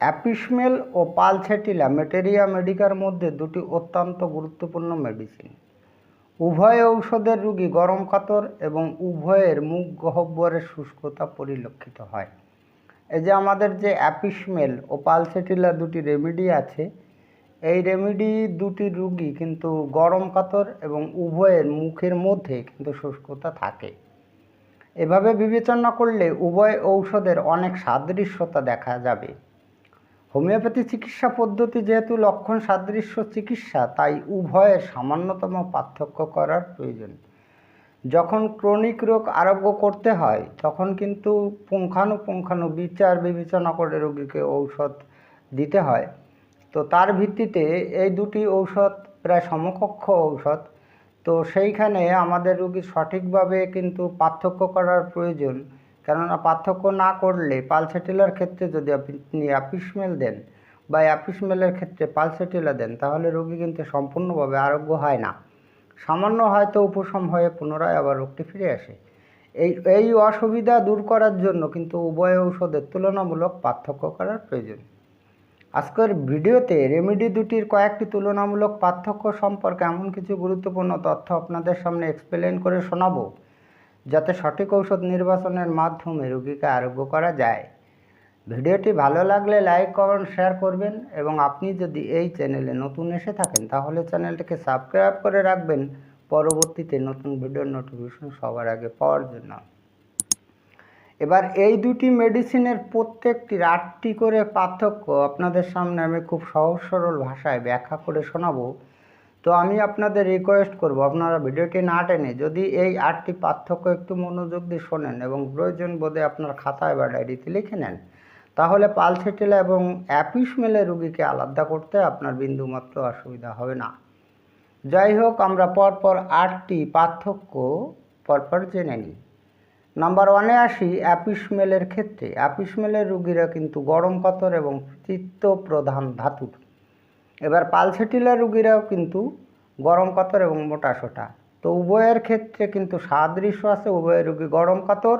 অ্যাপিসমেল ও পালছেটিলা materia Medicare মধ্যে দুটি অত্যন্ত গুরুত্বপূর্ণ মেডিসিন উভয় ঔষধের রুগী গরম কাতর এবং উভয়ের মুখ গহ্বরের শুষ্কতা পরিলক্ষিত হয়। এই যে আমাদের যে অ্যাপিসমেল ও পালসেটিলা দুটি রেমেডি আছে, এই রেমেডি দুটি রুগী কিন্তু গরম কাতর এবং উভয়ের মুখের মধ্যে কিন্তু শুষ্কতা থাকে। এভাবে বিবেচনা করলে উভয় ঔষধের অনেক সাদৃশ্যতা দেখা যাবে। হোমিওপ্যাথি চিকিৎসা পদ্ধতি যেহেতু লক্ষণ সাদৃশ্য চিকিৎসা, তাই উভয়ের সামান্যতম পার্থক্য করার প্রয়োজন। যখন ক্রনিক রোগ আরোগ্য করতে হয়, তখন কিন্তু পুঙ্খানুপুঙ্খানু বিচার বিবেচনা করে রোগীকে ঔষধ দিতে হয়। তো তার ভিত্তিতে এই দুটি ঔষধ প্রায় সমকক্ষ ঔষধ। তো সেইখানে আমাদের রোগী সঠিকভাবে কিন্তু পার্থক্য করার প্রয়োজন। কেননা পার্থক্য না করলে পালসেটিলার ক্ষেত্রে যদি আপনি অ্যাপিসমেল দেন বা অ্যাপিসমেলের ক্ষেত্রে পালসেটিলা দেন, তাহলে রোগী কিন্তু সম্পূর্ণভাবে আরোগ্য হয় না। সামান্য হয়তো উপশম হয়ে পুনরায় আবার রোগটি ফিরে আসে। এই এই অসুবিধা দূর করার জন্য কিন্তু উভয় ঔষধের তুলনামূলক পার্থক্য করার প্রয়োজন। আজকের ভিডিওতে রেমেডি দুটির কয়েকটি তুলনামূলক পার্থক্য সম্পর্কে এমন কিছু গুরুত্বপূর্ণ তথ্য আপনাদের সামনে এক্সপ্লেন করে শোনাবো। যাতে সঠিক ঔষধ নির্বাচনের মাধ্যমে রোগীকে আরোগ্য করা যায়। ভিডিওটি ভালো লাগলে লাইক, কমেন্ট, শেয়ার করবেন এবং আপনি যদি এই চ্যানেলে নতুন এসে থাকেন তাহলে চ্যানেলটিকে সাবস্ক্রাইব করে রাখবেন। পরবর্তীতে নতুন ভিডিওর নোটিফিকেশন সবার আগে পাওয়ার জন্য। এবার এই দুটি মেডিসিনের প্রত্যেকটির আটটি করে পার্থক্য আপনাদের সামনে আমি খুব সহজ সরল ভাষায় ব্যাখ্যা করে শোনাবো। তো আমি আপনাদের রিকোয়েস্ট করব, আপনারা ভিডিওটি না টেনে যদি এই আটটি পার্থক্য একটু মনোযোগ দিয়ে শোনেন এবং প্রয়োজন বোধে আপনার খাতায় বা ডায়েরিতে লিখে নেন, তাহলে পালসেটিলা এবং অ্যাপিসমেলের রুগীকে আলাদা করতে আপনার বিন্দুমাত্র অসুবিধা হবে না। যাই হোক, আমরা পরপর আটটি পার্থক্য পরপর জেনে নিই। নাম্বার ওয়ানে আসি অ্যাপিসমেলের ক্ষেত্রে। অ্যাপিসমেলের রুগীরা কিন্তু গরম কাতর এবং চিত্ত প্রধান ধাতুর। এবার পালসেটিলার রুগীরাও কিন্তু গরম কাতর এবং মোটা সোটা। তো উভয়ের ক্ষেত্রে কিন্তু সাদৃশ্য আছে, উভয়ের রুগী গরম কাতর।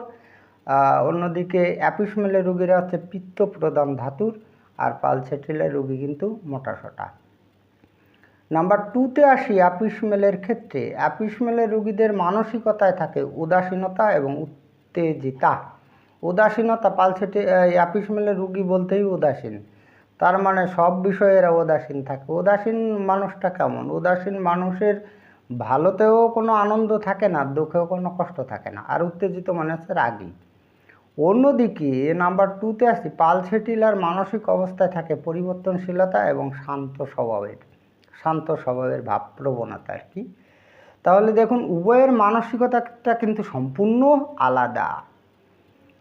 অন্যদিকে অ্যাপিসমেলের রুগীরা হচ্ছে পিত্ত প্রদান ধাতুর আর পালসেটিলার রুগী কিন্তু মোটা সোটা। নাম্বার টুতে আসি অ্যাপিসমেলের ক্ষেত্রে। অ্যাপিসমেলের রুগীদের মানসিকতায় থাকে উদাসীনতা এবং উত্তেজিতা। উদাসীনতা, পালসেটি অ্যাপিসমেলের রুগী বলতেই উদাসীন। তার মানে সব বিষয়ে এরা উদাসীন থাকে। উদাসীন মানুষটা কেমন? উদাসীন মানুষের ভালোতেও কোনো আনন্দ থাকে না, দুঃখেও কোনো কষ্ট থাকে না, আর উত্তেজিত মানে হচ্ছে রাগী। অন্যদিকে নাম্বার টুতে আসি পালসেটিলার মানসিক অবস্থায় থাকে পরিবর্তনশীলতা এবং শান্ত স্বভাবের শান্ত স্বভাবের ভাব প্রবণতা আর কি। তাহলে দেখুন, উভয়ের মানসিকতাটা কিন্তু সম্পূর্ণ আলাদা।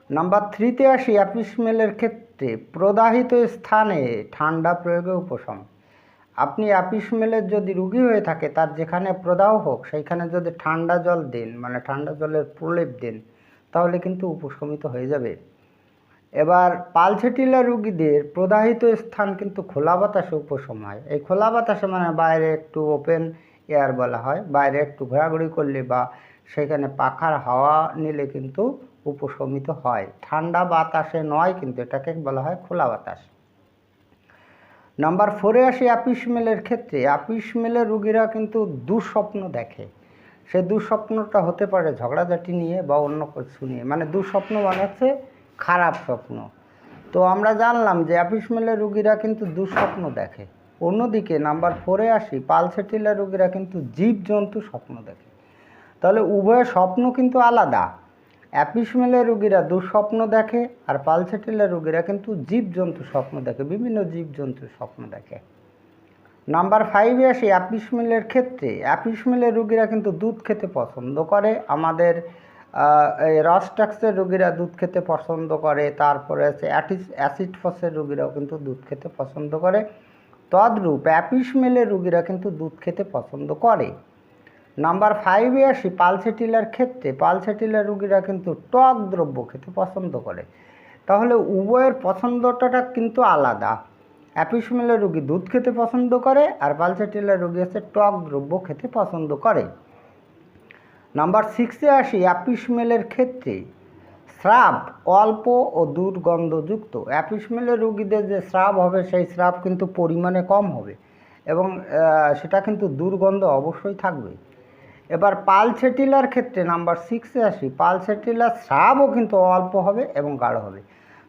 নাম্বার থ্রিতে আসি অ্যাপিসমেলের ক্ষেত্রে প্রদাহিত স্থানে ঠান্ডা প্রয়োগে উপশম। আপনি অ্যাপিসমেলের যদি রুগী হয়ে থাকে, তার যেখানে প্রদাহ হোক, সেইখানে যদি ঠান্ডা জল দেন মানে ঠান্ডা জলের প্রলেপ দেন, তাহলে কিন্তু উপশমিত হয়ে যাবে। এবার পালসেটিলা রুগীদের প্রদাহিত স্থান কিন্তু খোলা বাতাসে উপশম হয়। এই খোলা বাতাসে মানে বাইরে একটু ওপেন এয়ার বলা হয়, বাইরে একটু ঘোরাঘুরি করলে বা সেখানে পাখার হাওয়া নিলে কিন্তু উপশমিত হয়। ঠান্ডা বাতাসে নয়, কিন্তু এটাকে বলা হয় খোলা বাতাস। নাম্বার ফোরে আসি আপিস অ্যাপিসমেলের ক্ষেত্রে। আপিস অ্যাপিসমেলের রুগীরা কিন্তু দুঃস্বপ্ন দেখে। সে দুঃস্বপ্নটা হতে পারে ঝগড়াঝাটি নিয়ে বা অন্য কিছু নিয়ে। মানে দুঃস্বপ্ন মানে হচ্ছে খারাপ স্বপ্ন। তো আমরা জানলাম যে অ্যাপিস মেলের রুগীরা কিন্তু দুঃস্বপ্ন দেখে। অন্যদিকে নাম্বার ফোরে আসি, পালসেটিলা রুগীরা কিন্তু জীবজন্তু স্বপ্ন দেখে। তাহলে উভয়ের স্বপ্ন কিন্তু আলাদা। অ্যাপিসমেলের রুগীরা দুঃস্বপ্ন দেখে আর পালসেটেলের রুগীরা কিন্তু জীবজন্তু স্বপ্ন দেখে, বিভিন্ন জীবজন্তুর স্বপ্ন দেখে। নাম্বার ফাইভে আসি অ্যাপিসমেলের ক্ষেত্রে। অ্যাপিসমেলের রুগীরা কিন্তু দুধ খেতে পছন্দ করে। আমাদের রসট্যাক্সের রুগীরা দুধ খেতে পছন্দ করে। তারপরে আছে অ্যাটিস অ্যাসিড ফসের রুগীরাও কিন্তু দুধ খেতে পছন্দ করে। তদ্রূপ অ্যাপিসমেলের রুগীরা কিন্তু দুধ খেতে পছন্দ করে। নাম্বার ফাইভে আসি পালসেটিলার ক্ষেত্রে পালসেটিলার রুগীরা কিন্তু টক দ্রব্য খেতে পছন্দ করে। তাহলে উভয়ের পছন্দটা কিন্তু আলাদা। অ্যাপিসমেলের রুগী দুধ খেতে পছন্দ করে আর পালসেটিলার রুগী হচ্ছে টক দ্রব্য খেতে পছন্দ করে। নাম্বার সিক্সে আসি অ্যাপিসমেলের ক্ষেত্রে স্রাব অল্প ও দুর্গন্ধযুক্ত। অ্যাপিসমেলের রুগীদের যে স্রাব হবে, সেই স্রাব কিন্তু পরিমাণে কম হবে এবং সেটা কিন্তু দুর্গন্ধ অবশ্যই থাকবে। এবার পাল পালসেটিলার ক্ষেত্রে নাম্বার সিক্সে আসি। পাল পালসেটিলার স্রাবও কিন্তু অল্প হবে এবং গাঢ় হবে।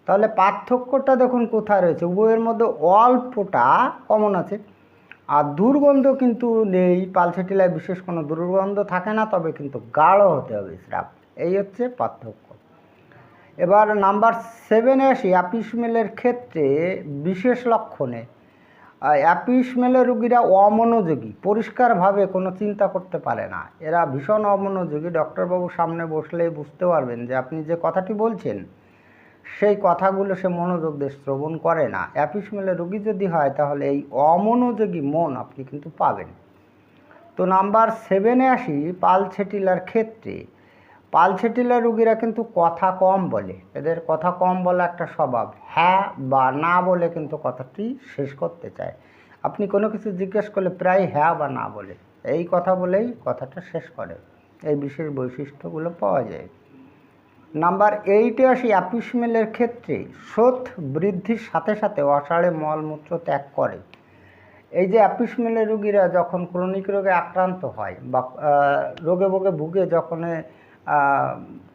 তাহলে পার্থক্যটা দেখুন কোথায় রয়েছে। উভয়ের মধ্যে অল্পটা কমন আছে। আর দুর্গন্ধ কিন্তু নেই। পাল পালসেটিলায় বিশেষ কোনো দুর্গন্ধ থাকে না, তবে কিন্তু গাঢ় হতে হবে স্রাব। এই হচ্ছে পার্থক্য। এবার নাম্বার সেভেনে আসি। অ্যাপিসমেলের ক্ষেত্রে বিশেষ লক্ষণে অ্যাপিসমেলের রুগীরা অমনোযোগী, পরিষ্কারভাবে কোনো চিন্তা করতে পারে না। এরা ভীষণ অমনোযোগী। ডক্টরবাবুর সামনে বসলেই বুঝতে পারবেন যে আপনি যে কথাটি বলছেন, সেই কথাগুলো সে মনোযোগ দিয়ে শ্রবণ করে না। অ্যাপিসমেলের রুগী যদি হয়, তাহলে এই অমনোযোগী মন আপনি কিন্তু পাবেন। তো নাম্বার সেভেনে আসি, পালছেটিলার ক্ষেত্রে। পালছেটিলার রুগীরা কিন্তু কথা কম বলে। এদের কথা কম বলা একটা স্বভাব। হ্যাঁ বা না বলে কিন্তু কথাটি শেষ করতে চায়। আপনি কোনো কিছু জিজ্ঞেস করলে প্রায় হ্যাঁ বা না বলে। এই কথা বলেই কথাটা শেষ করে। এই বিশেষ বৈশিষ্ট্যগুলো পাওয়া যায়। নাম্বার এইটে আসি অ্যাপিসমেলের ক্ষেত্রে। শোথ বৃদ্ধির সাথে সাথে অসাড়ে মলমূত্র ত্যাগ করে। এই যে অ্যাপিসমেলের রুগীরা যখন ক্রনিক রোগে আক্রান্ত হয় বা রোগে ভোগে ভুগে যখন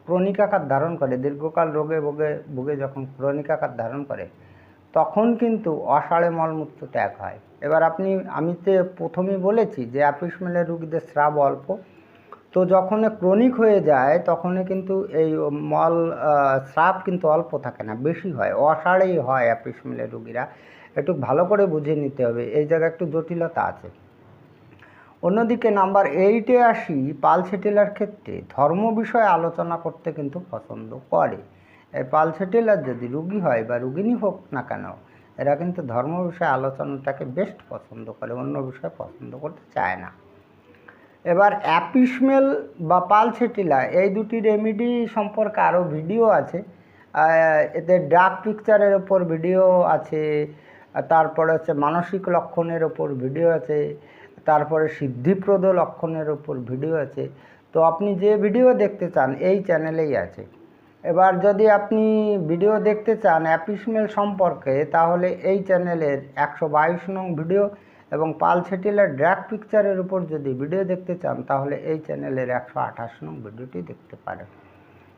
ক্রনিক আকার ধারণ করে, দীর্ঘকাল রোগে ভোগে, ভুগে যখন ক্রনিক আকার ধারণ করে, তখন কিন্তু অসাড়ে মলমূত্র ত্যাগ হয়। এবার আপনি, আমি তো প্রথমেই বলেছি যে অ্যাপিসমেলের রুগীদের স্রাব অল্প। তো যখন ক্রনিক হয়ে যায় তখন কিন্তু এই মল স্রাব কিন্তু অল্প থাকে না, বেশি হয়। অসাড়েই হয় অ্যাপিসমেলের রুগীরা। একটু ভালো করে বুঝে নিতে হবে। এই জায়গায় একটু জটিলতা আছে। অন্যদিকে নাম্বার এইটে আসি পালসেটেলার ক্ষেত্রে ধর্ম বিষয়ে আলোচনা করতে কিন্তু পছন্দ করে। এই পাল পালসেটেলার যদি রুগী হয় বা রুগিনী হোক না কেন, এরা কিন্তু ধর্ম বিষয়ে আলোচনাটাকে বেস্ট পছন্দ করে, অন্য বিষয়ে পছন্দ করতে চায় না। এবার অ্যাপিসমেল বা পাল পালসেটিলা এই দুটি রেমিডি সম্পর্কে আরও ভিডিও আছে। এতে ডাক পিকচারের ওপর ভিডিও আছে তারপরে হচ্ছে মানসিক লক্ষণের ওপর ভিডিও আছে। তারপরে সিদ্ধিপ্রদ লক্ষণের ওপর ভিডিও আছে। তো আপনি যে ভিডিও দেখতে চান, এই চ্যানেলেই আছে। এবার যদি আপনি ভিডিও দেখতে চান অ্যাপিসমেল সম্পর্কে, তাহলে এই চ্যানেলের একশো বাইশ নং ভিডিও এবং পাল সেটিলের ড্র্যাক পিকচারের উপর যদি ভিডিও দেখতে চান, তাহলে এই চ্যানেলের একশো আঠাশ নং ভিডিওটি দেখতে পারেন।